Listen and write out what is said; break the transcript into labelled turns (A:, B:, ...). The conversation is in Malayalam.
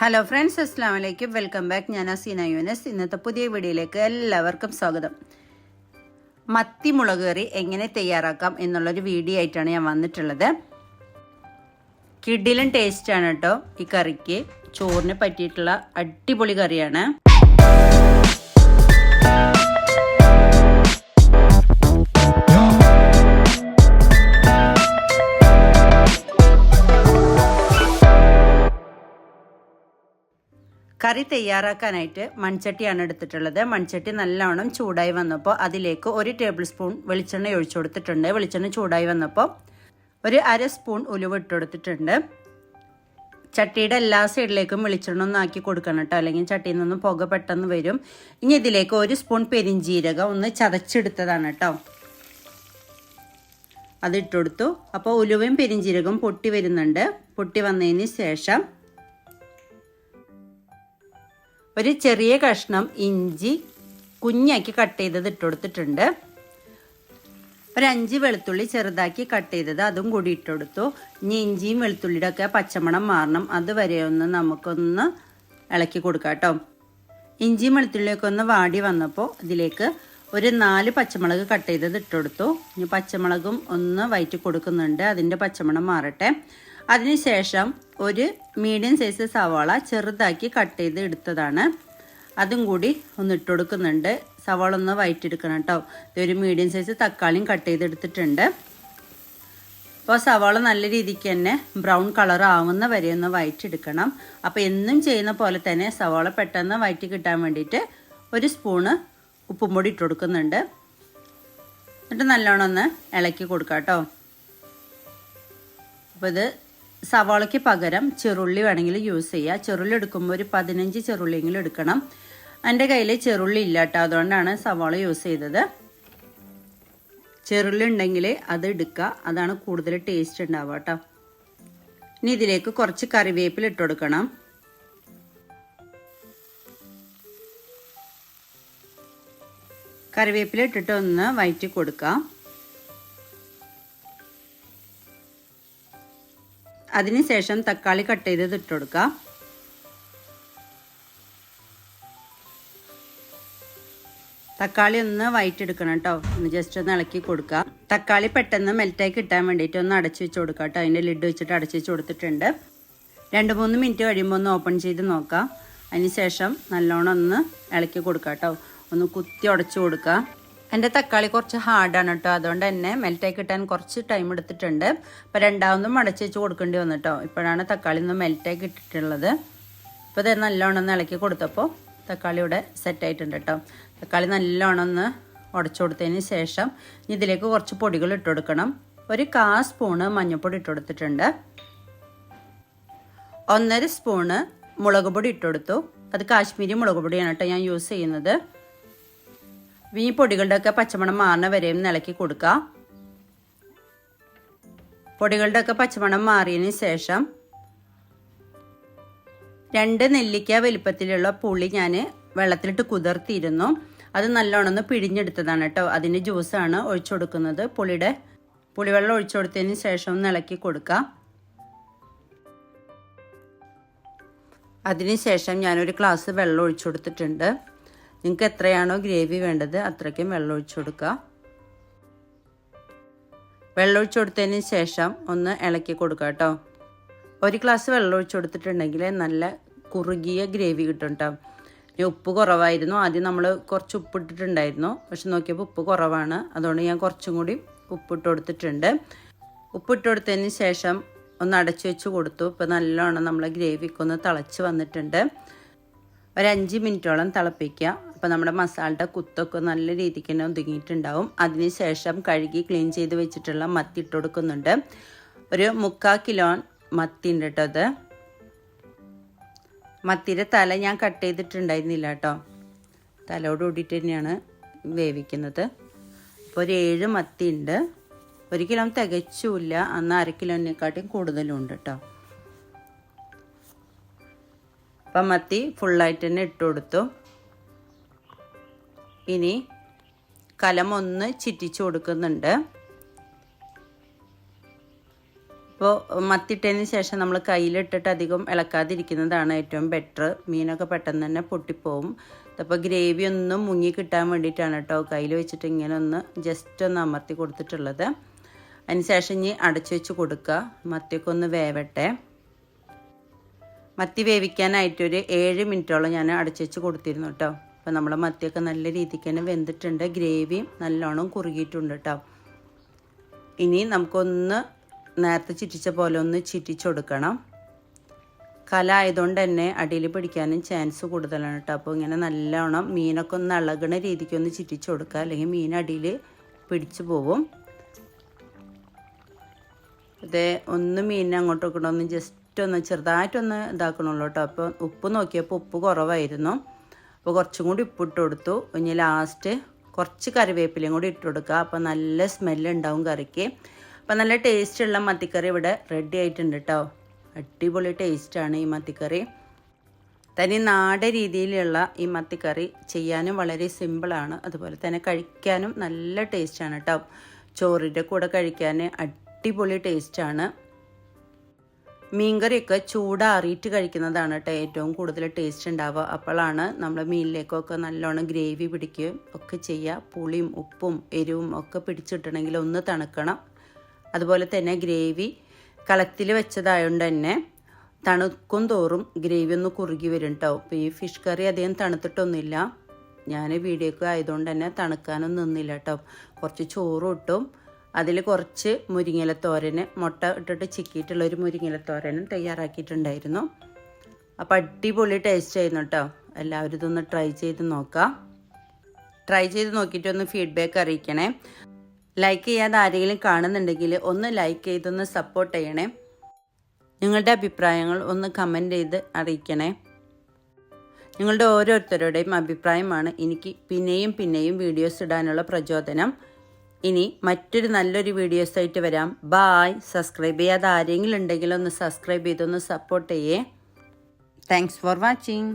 A: ഹലോ ഫ്രണ്ട്സ് അസ്സാം വലൈക്കും വെൽക്കം ബാക്ക് ഞാൻ അസീന യൂനസ് ഇന്നത്തെ പുതിയ വീഡിയോയിലേക്ക് എല്ലാവർക്കും സ്വാഗതം. മത്തി മുളക് കറി എങ്ങനെ തയ്യാറാക്കാം എന്നുള്ളൊരു വീഡിയോ ആയിട്ടാണ് ഞാൻ വന്നിട്ടുള്ളത്. കിഡിലും ടേസ്റ്റാണ് കേട്ടോ ഈ കറിക്ക്. ചോറിന് പറ്റിയിട്ടുള്ള അടിപൊളി കറിയാണ്. കറി തയ്യാറാക്കാനായിട്ട് മൺചട്ടിയാണ് എടുത്തിട്ടുള്ളത്. മൺചട്ടി നല്ലവണ്ണം ചൂടായി വന്നപ്പോൾ അതിലേക്ക് ഒരു ടേബിൾ സ്പൂൺ വെളിച്ചെണ്ണ ഒഴിച്ചു കൊടുത്തിട്ടുണ്ട്. വെളിച്ചെണ്ണ ചൂടായി വന്നപ്പോൾ ഒരു അര സ്പൂൺ ഉലുവ ഇട്ട് കൊടുത്തിട്ടുണ്ട്. ചട്ടിയുടെ എല്ലാ സൈഡിലേക്കും വെളിച്ചെണ്ണ ഒന്ന് ആക്കി കൊടുക്കണം കേട്ടോ അല്ലെങ്കിൽ ചട്ടിയിൽ നിന്നും പുക പെട്ടെന്ന് വരും. ഇനി ഇതിലേക്ക് ഒരു സ്പൂൺ പെരിഞ്ചീരകം ഒന്ന് ചതച്ചെടുത്തതാണ് കേട്ടോ അത് ഇട്ടുകൊടുത്തു അപ്പോൾ ഉലുവയും പെരിഞ്ചീരകവും പൊട്ടി വരുന്നുണ്ട്. പൊട്ടി വന്നതിന് ശേഷം ഒരു ചെറിയ കഷ്ണം ഇഞ്ചി കുഞ്ഞാക്കി കട്ട് ചെയ്തത് ഇട്ട് കൊടുത്തിട്ടുണ്ട്. ഒരു അഞ്ച് വെളുത്തുള്ളി ചെറുതാക്കി കട്ട് ചെയ്തത് അതും കൂടി ഇട്ടുകൊടുത്തു ഇനി ഇഞ്ചിയും വെളുത്തുള്ളിയുടെ ഒക്കെ പച്ചമണം മാറണം. അതുവരെ ഒന്ന് നമുക്കൊന്ന് ഇളക്കി കൊടുക്കാം കേട്ടോ. ഇഞ്ചിയും വെളുത്തുള്ളിയൊക്കെ ഒന്ന് വാടി വന്നപ്പോൾ ഇതിലേക്ക് ഒരു നാല് പച്ചമുളക് കട്ട് ചെയ്തത് ഇട്ടുകൊടുത്തു ഇനി പച്ചമുളകും ഒന്ന് വയറ്റി കൊടുക്കുന്നുണ്ട്. അതിന്റെ പച്ചമണം മാറട്ടെ. അതിനുശേഷം ഒരു മീഡിയം സൈസ് സവാള ചെറുതാക്കി കട്ട് ചെയ്ത് എടുത്തതാണ്. അതും കൂടി ഒന്ന് ഇട്ട് കൊടുക്കുന്നുണ്ട്. സവാള ഒന്ന് വയറ്റെടുക്കണം കേട്ടോ ഇതൊരു മീഡിയം സൈസ് തക്കാളിയും കട്ട് ചെയ്തെടുത്തിട്ടുണ്ട് അപ്പോൾ സവാള നല്ല രീതിക്ക് തന്നെ ബ്രൗൺ കളർ ആവുന്ന വരെ ഒന്ന് വയറ്റെടുക്കണം അപ്പോൾ എന്നും ചെയ്യുന്ന പോലെ തന്നെ സവാള പെട്ടെന്ന് വയറ്റി കിട്ടാൻ വേണ്ടിയിട്ട് ഒരു സ്പൂണ് ഉപ്പും പൊടി ഇട്ട് കൊടുക്കുന്നുണ്ട്. എന്നിട്ട് നല്ലോണം ഒന്ന് ഇളക്കി കൊടുക്കാം കേട്ടോ അപ്പോൾ ഇത് സവാളയ്ക്ക് പകരം ചെറുള്ളി വേണമെങ്കിൽ യൂസ് ചെയ്യുക ചെറുള്ളി എടുക്കുമ്പോൾ ഒരു പതിനഞ്ച് ചെറുള്ളിയെങ്കിലും എടുക്കണം. എന്റെ കയ്യിൽ ചെറുള്ളി ഇല്ല കേട്ടോ. അതുകൊണ്ടാണ് സവാള യൂസ് ചെയ്തത്. ചെറുള്ളി ഉണ്ടെങ്കിൽ അത് എടുക്കുക. അതാണ് കൂടുതൽ ടേസ്റ്റ് ഉണ്ടാവുക കേട്ടോ. ഇനി ഇതിലേക്ക് കുറച്ച് കറിവേപ്പില ഇട്ട് കൊടുക്കണം. കറിവേപ്പില ഇട്ടിട്ട് ഒന്ന് വയറ്റി കൊടുക്കാം. അതിനുശേഷം തക്കാളി കട്ട് ചെയ്തത് ഇട്ട് കൊടുക്കുക തക്കാളി ഒന്ന് വയറ്റെടുക്കണം കേട്ടോ ഒന്ന് ജസ്റ്റ് ഒന്ന് ഇളക്കി കൊടുക്കുക. തക്കാളി പെട്ടെന്ന് മെൽറ്റായി കിട്ടാൻ വേണ്ടിയിട്ട് ഒന്ന് അടച്ചു വെച്ച് കൊടുക്കുക കേട്ടോ അതിന്റെ ലിഡ് വെച്ചിട്ട് അടച്ചു വെച്ച് കൊടുത്തിട്ടുണ്ട്. രണ്ട് മൂന്ന് മിനിറ്റ് കഴിയുമ്പോൾ ഒന്ന് ഓപ്പൺ ചെയ്ത് നോക്കാം. അതിനുശേഷം നല്ലോണം ഒന്ന് ഇളക്കി കൊടുക്കുക കേട്ടോ ഒന്ന് കുത്തി ഉടച്ചു കൊടുക്കുക എന്റെ തക്കാളി കുറച്ച് ഹാർഡാണ് കേട്ടോ അതുകൊണ്ട് തന്നെ മെൽറ്റായി കിട്ടാൻ കുറച്ച് ടൈം എടുത്തിട്ടുണ്ട്. അപ്പോൾ രണ്ടാമതും മടച്ച് വെച്ച് കൊടുക്കേണ്ടി വന്നു കേട്ടോ ഇപ്പോഴാണ് തക്കാളി ഒന്ന് മെൽറ്റായി കിട്ടിയിട്ടുള്ളത്. ഇപ്പോൾ ഇത് നല്ലോണം ഒന്ന് ഇളക്കി കൊടുത്തപ്പോൾ തക്കാളി ഇവിടെ സെറ്റായിട്ടുണ്ട് കേട്ടോ തക്കാളി നല്ലോണം ഒന്ന് ഉടച്ചു കൊടുത്തതിന് ശേഷം ഇതിലേക്ക് കുറച്ച് പൊടികൾ ഇട്ട് കൊടുക്കണം. ഒരു കാ സ്പൂണ് മഞ്ഞൾപ്പൊടി ഇട്ട് കൊടുത്തിട്ടുണ്ട്. ഒന്നര സ്പൂണ് മുളക് പൊടി ഇട്ട് കൊടുത്തു. അത് കാശ്മീരി മുളക് പൊടിയാണ് കേട്ടോ ഞാൻ യൂസ് ചെയ്യുന്നത്. ഈ പൊടികളുടെയൊക്കെ പച്ചമണം മാറുന്ന വരെയും നിലക്കി കൊടുക്കുക പൊടികളുടെയൊക്കെ പച്ചമണം മാറിയതിന് ശേഷം രണ്ട് നെല്ലിക്ക വലിപ്പത്തിലുള്ള പുളി ഞാൻ വെള്ളത്തിലിട്ട് കുതിർത്തിയിരുന്നു. അത് നല്ലോണം പിഴിഞ്ഞെടുത്തതാണ് കേട്ടോ. അതിന്റെ ജ്യൂസാണ് ഒഴിച്ചു കൊടുക്കുന്നത്. പുളിയുടെ പുളിവെള്ളം ഒഴിച്ചു കൊടുത്തതിന് ശേഷം ഇളക്കി കൊടുക്കുക അതിനുശേഷം ഞാനൊരു ഗ്ലാസ് വെള്ളം ഒഴിച്ചു കൊടുത്തിട്ടുണ്ട്. നിങ്ങൾക്ക് എത്രയാണോ ഗ്രേവി വേണ്ടത് അത്രയ്ക്കും വെള്ളം ഒഴിച്ചു കൊടുക്കുക. വെള്ളം ഒഴിച്ചു കൊടുത്തതിന് ശേഷം ഒന്ന് ഇളക്കി കൊടുക്കുക കേട്ടോ. ഒരു ഗ്ലാസ് വെള്ളം ഒഴിച്ചു കൊടുത്തിട്ടുണ്ടെങ്കിൽ നല്ല കുറുകിയ ഗ്രേവി കിട്ടും കേട്ടോ. ഉപ്പ് കുറവായിരുന്നു. ആദ്യം നമ്മൾ കുറച്ച് ഉപ്പ് ഇട്ടിട്ടുണ്ടായിരുന്നു. പക്ഷെ നോക്കിയപ്പോൾ ഉപ്പ് കുറവാണ്. അതുകൊണ്ട് ഞാൻ കുറച്ചും കൂടി ഉപ്പിട്ട് കൊടുത്തിട്ടുണ്ട്. ഉപ്പിട്ട് കൊടുത്തതിന് ശേഷം ഒന്ന് അടച്ചു വെച്ച് കൊടുത്തു. ഇപ്പോൾ നല്ലോണം നമ്മളെ ഗ്രേവിക്കൊന്ന് തിളച്ച് വന്നിട്ടുണ്ട്. ഒരു അഞ്ച് മിനിറ്റോളം തിളപ്പിക്കുക. അപ്പോൾ നമ്മുടെ മസാലയുടെ കുത്തൊക്കെ നല്ല രീതിക്ക് തന്നെ ഒതുങ്ങിയിട്ടുണ്ടാവും. അതിനുശേഷം കഴുകി ക്ലീൻ ചെയ്ത് വെച്ചിട്ടുള്ള മത്തി ഇട്ട് കൊടുക്കുന്നുണ്ട്. ഒരു മുക്കാൽ കിലോ മത്തി ഉണ്ട് കേട്ടോ അത്. മത്തിയുടെ തല ഞാൻ കട്ട് ചെയ്തിട്ടുണ്ടായിരുന്നില്ല കേട്ടോ. തലയോട് കൂടിയിട്ട് തന്നെയാണ് വേവിക്കുന്നത്. അപ്പോൾ ഒരു ഏഴ് മത്തി ഉണ്ട്. ഒരു കിലോ തികച്ചുമില്ല. അന്ന് അര കിലോനെക്കാട്ടിയും കൂടുതലും ഉണ്ട് കേട്ടോ. അപ്പം മത്തി ഫുള്ളായിട്ട് തന്നെ ഇട്ട് കൊടുത്തു. ഇനി കലം ഒന്ന് ചിറ്റിച്ചു കൊടുക്കുന്നുണ്ട്. ഇപ്പോൾ മത്തിട്ടതിന് ശേഷം നമ്മൾ കയ്യിലിട്ടിട്ട് അധികം ഇളക്കാതിരിക്കുന്നതാണ് ഏറ്റവും ബെറ്റർ മീനൊക്കെ പെട്ടെന്ന് തന്നെ പൊട്ടിപ്പോവും. അപ്പോൾ ഗ്രേവി ഒന്നും മുങ്ങി കിട്ടാൻ വേണ്ടിയിട്ടാണ് കേട്ടോ കയ്യിൽ വെച്ചിട്ട് ഇങ്ങനെ ഒന്ന് ജസ്റ്റ് ഒന്ന് അമർത്തി കൊടുത്തിട്ടുള്ളത്. അതിന് ശേഷം ഇനി അടച്ചു വെച്ച് കൊടുക്കുക. മത്തിയൊക്കെ ഒന്ന് വേവട്ടെ. മത്തി വേവിക്കാനായിട്ടൊരു ഏഴ് മിനിറ്റോളം ഞാൻ അടച്ചു വെച്ച് കൊടുത്തിരുന്നു കേട്ടോ. അപ്പോൾ നമ്മുടെ മത്തിയൊക്കെ നല്ല രീതിക്ക് തന്നെ വെന്തിട്ടുണ്ട്. ഗ്രേവിയും നല്ലോണം കുറുകിയിട്ടുണ്ട് കേട്ടോ ഇനി നമുക്കൊന്ന് നേരത്തെ ചിറ്റിച്ച പോലെ ഒന്ന് ചിറ്റിച്ചൊടുക്കണം കല ആയതുകൊണ്ട് തന്നെ അടിയിൽ പിടിക്കാനും ചാൻസ് കൂടുതലാണ് കേട്ടോ അപ്പോൾ ഇങ്ങനെ നല്ലോണം മീനൊക്കെ ഒന്ന് ഇളകണ രീതിക്ക് ഒന്ന് ചിറ്റിച്ച് കൊടുക്കുക. അല്ലെങ്കിൽ മീൻ അടിയിൽ പിടിച്ചു പോവും. അതെ ഒന്ന് മീനിനെ അങ്ങോട്ട് വെക്കണമെന്ന് ജസ്റ്റ് ഒന്ന് ചെറുതായിട്ടൊന്ന് ഇതാക്കണുള്ളൂ കേട്ടോ അപ്പോൾ ഉപ്പ് നോക്കിയപ്പോൾ ഉപ്പ് കുറവായിരുന്നു. അപ്പോൾ കുറച്ചും കൂടി ഉപ്പ് ഇട്ട് കൊടുത്തു. ഇനി ലാസ്റ്റ് കുറച്ച് കറിവേപ്പിലയും കൂടി ഇട്ട് കൊടുക്കുക. അപ്പോൾ നല്ല സ്മെല്ല് ഉണ്ടാവും കറിക്ക്. അപ്പോൾ നല്ല ടേസ്റ്റുള്ള മത്തിക്കറി ഇവിടെ റെഡി ആയിട്ടുണ്ട് കേട്ടോ അടിപൊളി ടേസ്റ്റാണ് ഈ മത്തിക്കറി. തനി നാടൻ രീതിയിലുള്ള ഈ മത്തിക്കറി ചെയ്യാനും വളരെ സിമ്പിളാണ് അതുപോലെ തന്നെ കഴിക്കാനും നല്ല ടേസ്റ്റാണ് കേട്ടോ ചോറിന്റെ കൂടെ കഴിക്കാൻ അടിപൊളി ടേസ്റ്റാണ് മീൻകറിയൊക്കെ ചൂടാറിയിട്ട് കഴിക്കുന്നതാണ് കേട്ടോ ഏറ്റവും കൂടുതൽ ടേസ്റ്റ് ഉണ്ടാവുക. അപ്പോഴാണ് നമ്മൾ മീനിലേക്കൊക്കെ നല്ലോണം ഗ്രേവി പിടിക്കുകയും ഒക്കെ ചെയ്യുക. പുളിയും ഉപ്പും എരിവും ഒക്കെ പിടിച്ചിട്ടണമെങ്കിൽ ഒന്ന് തണുക്കണം. അതുപോലെ തന്നെ ഗ്രേവി കളത്തിൽ വെച്ചതായതുകൊണ്ട് തന്നെ തണുക്കും തോറും ഗ്രേവി ഒന്ന് കുറുകി വരും കേട്ടോ. അപ്പോൾ ഈ ഫിഷ് കറി അധികം തണുത്തിട്ടൊന്നുമില്ല. ഞാൻ വീഡിയോക്ക് ആയതുകൊണ്ട് തന്നെ തണുക്കാനൊന്നും നിന്നില്ല കേട്ടോ. കുറച്ച് ചോറും ഇട്ടും അതിൽ കുറച്ച് മുരിങ്ങലത്തോരന് മുട്ട ഇട്ടിട്ട് ചിക്കിയിട്ടുള്ള ഒരു മുരിങ്ങയിലത്തോരനും തയ്യാറാക്കിയിട്ടുണ്ടായിരുന്നു. അപ്പോൾ അടിപൊളി ടേസ്റ്റ് ആയിരുന്നു കേട്ടോ എല്ലാവരും ഇതൊന്ന് ട്രൈ ചെയ്ത് നോക്കാം. ട്രൈ ചെയ്ത് നോക്കിയിട്ട് ഒന്ന് ഫീഡ്ബാക്ക് അറിയിക്കണേ. ലൈക്ക് ചെയ്യാതെ ആരെങ്കിലും കാണുന്നുണ്ടെങ്കിൽ ഒന്ന് ലൈക്ക് ചെയ്തൊന്ന് സപ്പോർട്ട് ചെയ്യണേ. നിങ്ങളുടെ അഭിപ്രായങ്ങൾ ഒന്ന് കമന്റ് ചെയ്ത് അറിയിക്കണേ. നിങ്ങളുടെ ഓരോരുത്തരുടെയും അഭിപ്രായമാണ് എനിക്ക് പിന്നെയും പിന്നെയും വീഡിയോസ് ഇടാനുള്ള പ്രചോദനം. ഇനി മറ്റൊരു നല്ലൊരു വീഡിയോസ് ആയിട്ട് വരാം. ബായ് സബ്സ്ക്രൈബ് ചെയ്യാതെ ആരെങ്കിലും ഉണ്ടെങ്കിൽ ഒന്ന് സബ്സ്ക്രൈബ് ചെയ്തൊന്ന് സപ്പോർട്ട് ചെയ്യേ. Thanks for watching